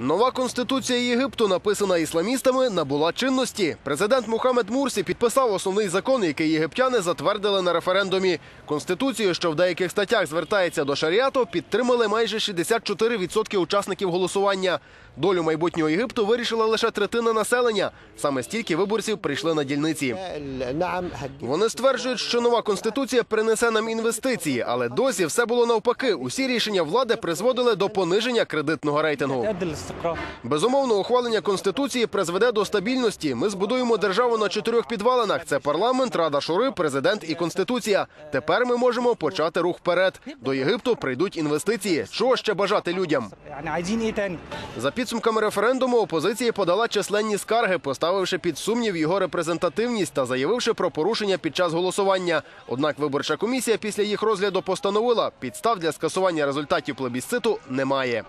Нова конституція Єгипту, написана ісламістами, набула чинності. Президент Мухаммед Мурсі підписав основний закон, який єгиптяни затвердили на референдумі. Конституцію, що в деяких статтях звертається до шаріату, підтримали майже 64% учасників голосування. Долю майбутнього Єгипту вирішила лише третина населення. Саме стільки виборців прийшли на дільниці. Вони стверджують, що нова конституція принесе нам інвестиції, але досі все було навпаки. Усі рішення влади призводили до пониження кредитного рейтингу. Безумовно, ухвалення конституції призведе до стабільності. Ми збудуємо державу на чотирьох підвалинах: це парламент, рада шури, президент і конституція. Тепер ми можемо почати рух вперед. До Єгипту прийдуть інвестиції. Чого ще бажати людям? за підсумками референдуму. Опозиція подала численні скарги, поставивши під сумнів його репрезентативність та заявивши про порушення під час голосування. Однак виборча комісія після їх розгляду постановила підстав для скасування результатів плебісциту немає.